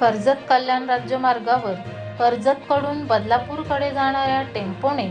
कर्जत कल्याण राज्यमार्गावर कर्जतकडून बदलापूरकडे जाणाऱ्या टेम्पोने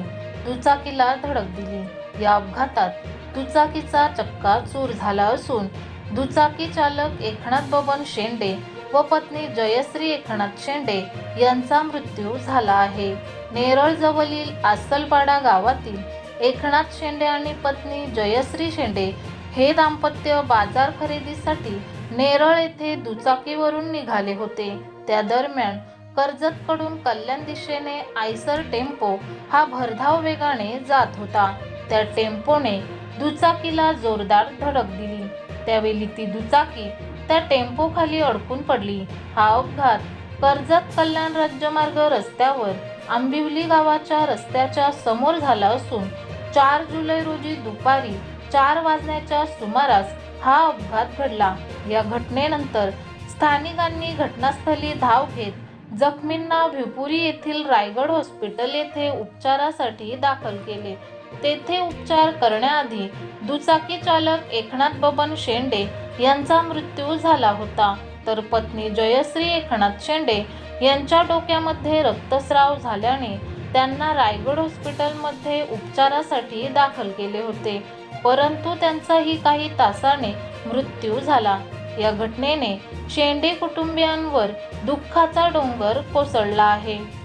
दुचाकीला धडक दिली. या अपघातात दुचाकीचा चक्का चूर झाला असून दुचाकी चालक एकनाथ बबन शेंडे व पत्नी जयश्री एकनाथ शेंडे यांचा मृत्यू झाला आहे. नेरळ जवळील आसलपाडा गावातील एकनाथ शेंडे आणि पत्नी जयश्री शेंडे हे दाम्पत्य बाजार खरेदीसाठी नेरळ येथे दुचाकीवरून निघाले होते. त्या दरम्यान कर्जतकडून कल्याण दिशेने आयसर टेम्पो हा भरधाव वेगाने जात होता. त्या टेम्पोने दुचाकीला जोरदार धडक दिली. त्यावेळी ती दुचाकी त्या टेम्पो खाली अडकून पडली. हा अपघात कर्जत कल्याण राज्यमार्ग रस्त्यावर आंबिवली गावाच्या रस्त्याच्या समोर झाला असून चार जुलै रोजी दुपारी चार वाजण्याच्या सुमारास हा अपघात घडला. या घटनेनंतर स्थानिकांनी घटनास्थळी धाव घेत जखमींना भिपुरी येथील रायगड हॉस्पिटल येथे उपचारासाठी दाखल केले. तेथे उपचार करण्याआधी दुचाकी चालक एकनाथ बबन शेंडे यांचा मृत्यू झाला होता. तर पत्नी जयश्री एकनाथ शेंडे यांच्या डोक्यामध्ये रक्तस्राव झाल्याने त्यांना रायगड हॉस्पिटलमध्ये उपचारासाठी दाखल केले होते. परंतु त्यांचाही काही तासाने मृत्यू झाला. या घटनेने शेंडे कुटुंबियांवर दुःखाचा डोंगर कोसळला आहे.